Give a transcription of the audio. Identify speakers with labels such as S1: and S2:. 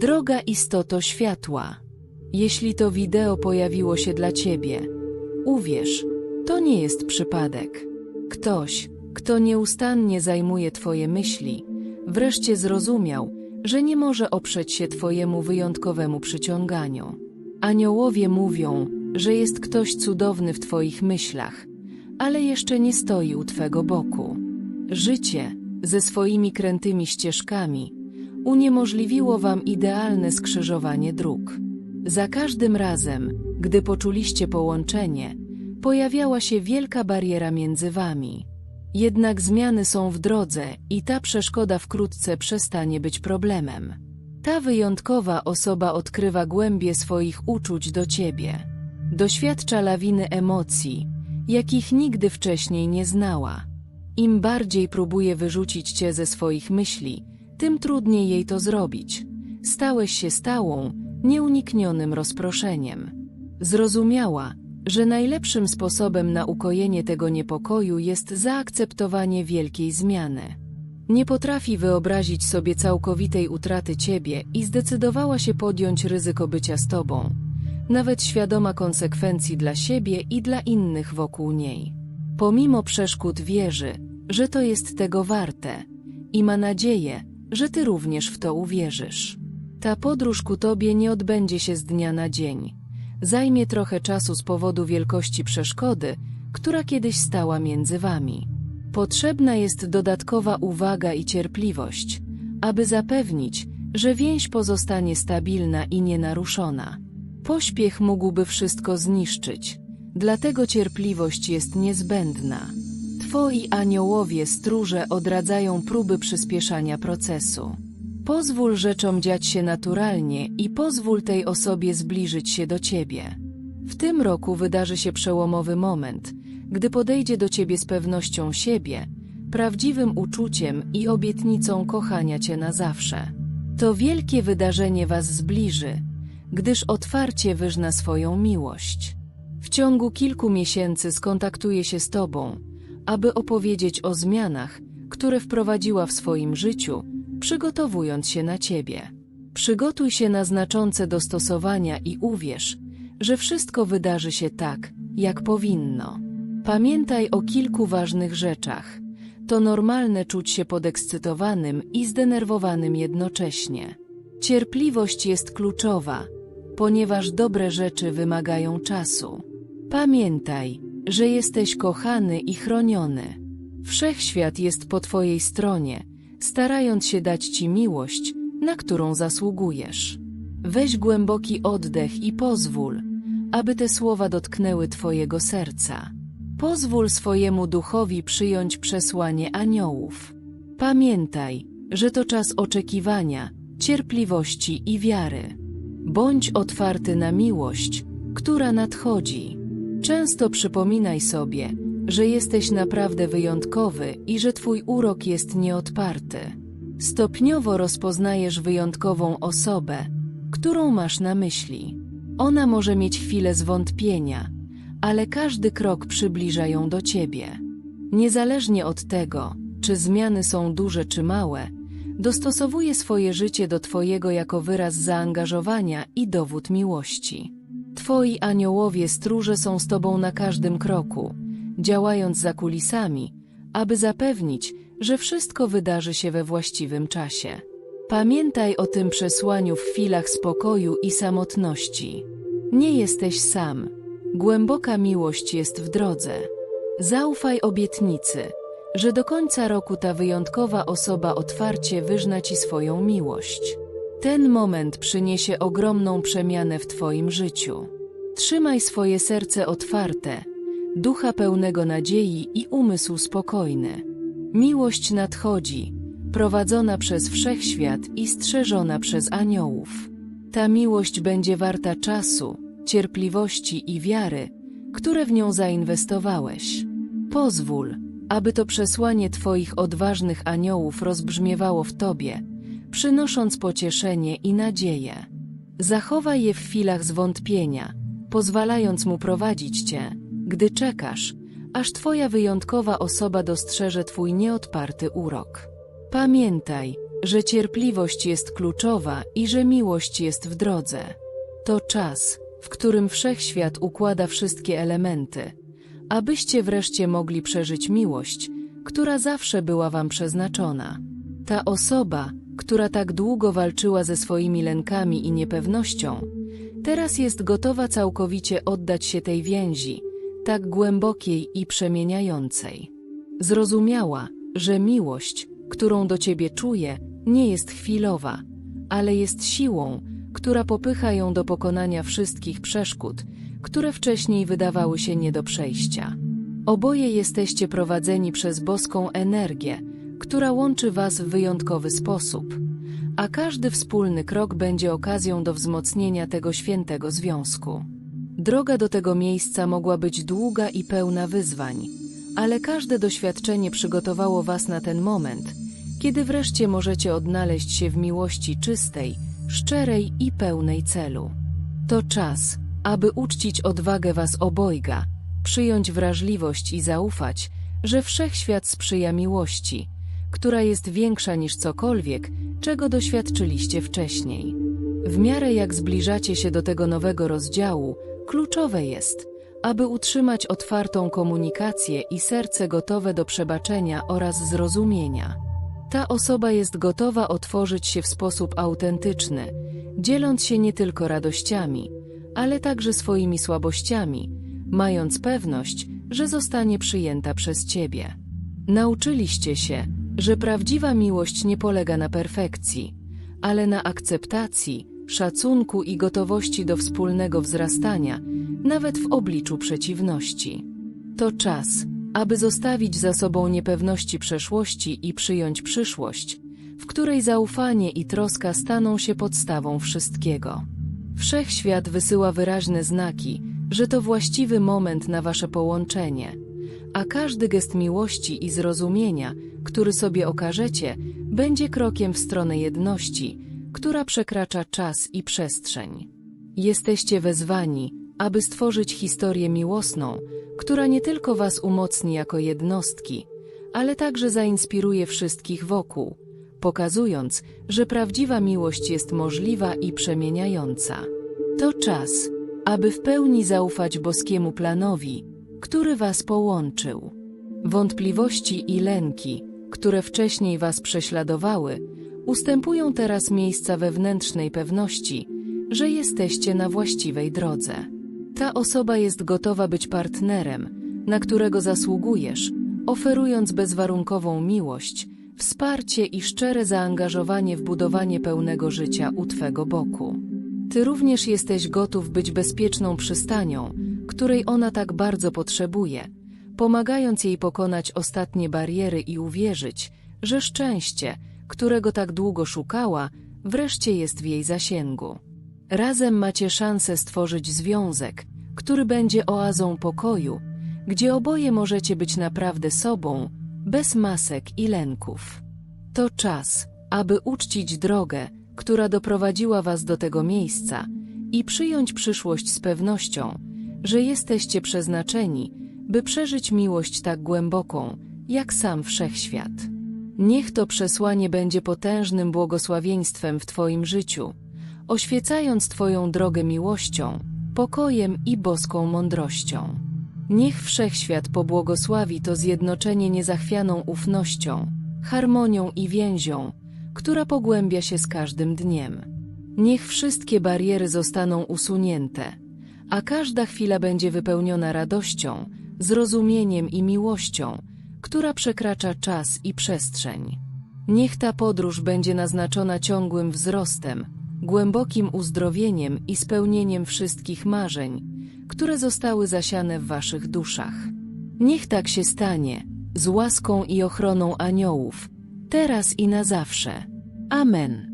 S1: Droga istoto światła, jeśli to wideo pojawiło się dla Ciebie, uwierz, to nie jest przypadek. Ktoś, kto nieustannie zajmuje Twoje myśli, wreszcie zrozumiał, że nie może oprzeć się Twojemu wyjątkowemu przyciąganiu. Aniołowie mówią, że jest ktoś cudowny w Twoich myślach, ale jeszcze nie stoi u Twego boku. Życie, ze swoimi krętymi ścieżkami, uniemożliwiło Wam idealne skrzyżowanie dróg. Za każdym razem, gdy poczuliście połączenie, pojawiała się wielka bariera między Wami. Jednak zmiany są w drodze i ta przeszkoda wkrótce przestanie być problemem. Ta wyjątkowa osoba odkrywa głębie swoich uczuć do Ciebie. Doświadcza lawiny emocji, jakich nigdy wcześniej nie znała. Im bardziej próbuje wyrzucić Cię ze swoich myśli, tym trudniej jej to zrobić. Stałeś się stałą, nieuniknionym rozproszeniem. Zrozumiała, że najlepszym sposobem na ukojenie tego niepokoju jest zaakceptowanie wielkiej zmiany. Nie potrafi wyobrazić sobie całkowitej utraty ciebie i zdecydowała się podjąć ryzyko bycia z tobą, nawet świadoma konsekwencji dla siebie i dla innych wokół niej. Pomimo przeszkód wierzy, że to jest tego warte i ma nadzieję, że ty również w to uwierzysz. Ta podróż ku tobie nie odbędzie się z dnia na dzień. Zajmie trochę czasu z powodu wielkości przeszkody, która kiedyś stała między wami. Potrzebna jest dodatkowa uwaga i cierpliwość, aby zapewnić, że więź pozostanie stabilna i nienaruszona. Pośpiech mógłby wszystko zniszczyć, dlatego cierpliwość jest niezbędna. Twoi aniołowie stróże odradzają próby przyspieszania procesu. Pozwól rzeczom dziać się naturalnie i pozwól tej osobie zbliżyć się do ciebie. W tym roku wydarzy się przełomowy moment, gdy podejdzie do ciebie z pewnością siebie, prawdziwym uczuciem i obietnicą kochania cię na zawsze. To wielkie wydarzenie was zbliży, gdyż otwarcie wyżna swoją miłość. W ciągu kilku miesięcy skontaktuje się z tobą, aby opowiedzieć o zmianach, które wprowadziła w swoim życiu, przygotowując się na ciebie. Przygotuj się na znaczące dostosowania i uwierz, że wszystko wydarzy się tak, jak powinno. Pamiętaj o kilku ważnych rzeczach. To normalne czuć się podekscytowanym i zdenerwowanym jednocześnie. Cierpliwość jest kluczowa, ponieważ dobre rzeczy wymagają czasu. Pamiętaj, że jesteś kochany i chroniony. Wszechświat jest po Twojej stronie, starając się dać Ci miłość, na którą zasługujesz. Weź głęboki oddech i pozwól, aby te słowa dotknęły Twojego serca. Pozwól swojemu duchowi przyjąć przesłanie aniołów. Pamiętaj, że to czas oczekiwania, cierpliwości i wiary. Bądź otwarty na miłość, która nadchodzi. Często przypominaj sobie, że jesteś naprawdę wyjątkowy i że Twój urok jest nieodparty. Stopniowo rozpoznajesz wyjątkową osobę, którą masz na myśli. Ona może mieć chwilę zwątpienia, ale każdy krok przybliża ją do Ciebie. Niezależnie od tego, czy zmiany są duże czy małe, dostosowuje swoje życie do Twojego jako wyraz zaangażowania i dowód miłości. Twoi aniołowie stróże są z Tobą na każdym kroku, działając za kulisami, aby zapewnić, że wszystko wydarzy się we właściwym czasie. Pamiętaj o tym przesłaniu w chwilach spokoju i samotności. Nie jesteś sam. Głęboka miłość jest w drodze. Zaufaj obietnicy, że do końca roku ta wyjątkowa osoba otwarcie wyżna Ci swoją miłość. Ten moment przyniesie ogromną przemianę w Twoim życiu. Trzymaj swoje serce otwarte, ducha pełnego nadziei i umysł spokojny. Miłość nadchodzi, prowadzona przez wszechświat i strzeżona przez aniołów. Ta miłość będzie warta czasu, cierpliwości i wiary, które w nią zainwestowałeś. Pozwól, aby to przesłanie Twoich odważnych aniołów rozbrzmiewało w Tobie, przynosząc pocieszenie i nadzieję. Zachowaj je w chwilach zwątpienia, pozwalając mu prowadzić Cię, gdy czekasz, aż Twoja wyjątkowa osoba dostrzeże Twój nieodparty urok. Pamiętaj, że cierpliwość jest kluczowa i że miłość jest w drodze. To czas, w którym wszechświat układa wszystkie elementy, abyście wreszcie mogli przeżyć miłość, która zawsze była wam przeznaczona. Ta osoba, która tak długo walczyła ze swoimi lękami i niepewnością, teraz jest gotowa całkowicie oddać się tej więzi, tak głębokiej i przemieniającej. Zrozumiała, że miłość, którą do ciebie czuje, nie jest chwilowa, ale jest siłą, która popycha ją do pokonania wszystkich przeszkód, które wcześniej wydawały się nie do przejścia. Oboje jesteście prowadzeni przez boską energię, która łączy was w wyjątkowy sposób, a każdy wspólny krok będzie okazją do wzmocnienia tego świętego związku. Droga do tego miejsca mogła być długa i pełna wyzwań, ale każde doświadczenie przygotowało was na ten moment, kiedy wreszcie możecie odnaleźć się w miłości czystej, szczerej i pełnej celu. To czas, aby uczcić odwagę was obojga, przyjąć wrażliwość i zaufać, że wszechświat sprzyja miłości, która jest większa niż cokolwiek, czego doświadczyliście wcześniej. W miarę jak zbliżacie się do tego nowego rozdziału, kluczowe jest, aby utrzymać otwartą komunikację i serce gotowe do przebaczenia oraz zrozumienia. Ta osoba jest gotowa otworzyć się w sposób autentyczny, dzieląc się nie tylko radościami, ale także swoimi słabościami, mając pewność, że zostanie przyjęta przez Ciebie. Nauczyliście się, że prawdziwa miłość nie polega na perfekcji, ale na akceptacji, szacunku i gotowości do wspólnego wzrastania, nawet w obliczu przeciwności. To czas, aby zostawić za sobą niepewności przeszłości i przyjąć przyszłość, w której zaufanie i troska staną się podstawą wszystkiego. Wszechświat wysyła wyraźne znaki, że to właściwy moment na wasze połączenie, a każdy gest miłości i zrozumienia, który sobie okażecie, będzie krokiem w stronę jedności, która przekracza czas i przestrzeń. Jesteście wezwani, aby stworzyć historię miłosną, która nie tylko was umocni jako jednostki, ale także zainspiruje wszystkich wokół, pokazując, że prawdziwa miłość jest możliwa i przemieniająca. To czas, aby w pełni zaufać boskiemu planowi, który was połączył. Wątpliwości i lęki, które wcześniej was prześladowały, ustępują teraz miejsca wewnętrznej pewności, że jesteście na właściwej drodze. Ta osoba jest gotowa być partnerem, na którego zasługujesz, oferując bezwarunkową miłość, wsparcie i szczere zaangażowanie w budowanie pełnego życia u Twego boku. Ty również jesteś gotów być bezpieczną przystanią, której ona tak bardzo potrzebuje, pomagając jej pokonać ostatnie bariery i uwierzyć, że szczęście, którego tak długo szukała, wreszcie jest w jej zasięgu. Razem macie szansę stworzyć związek, który będzie oazą pokoju, gdzie oboje możecie być naprawdę sobą, bez masek i lęków. To czas, aby uczcić drogę, która doprowadziła was do tego miejsca i przyjąć przyszłość z pewnością, że jesteście przeznaczeni, by przeżyć miłość tak głęboką, jak sam wszechświat. Niech to przesłanie będzie potężnym błogosławieństwem w Twoim życiu, oświecając Twoją drogę miłością, pokojem i boską mądrością. Niech wszechświat pobłogosławi to zjednoczenie niezachwianą ufnością, harmonią i więzią, która pogłębia się z każdym dniem. Niech wszystkie bariery zostaną usunięte, a każda chwila będzie wypełniona radością, zrozumieniem i miłością, która przekracza czas i przestrzeń. Niech ta podróż będzie naznaczona ciągłym wzrostem, głębokim uzdrowieniem i spełnieniem wszystkich marzeń, które zostały zasiane w waszych duszach. Niech tak się stanie, z łaską i ochroną aniołów, teraz i na zawsze. Amen.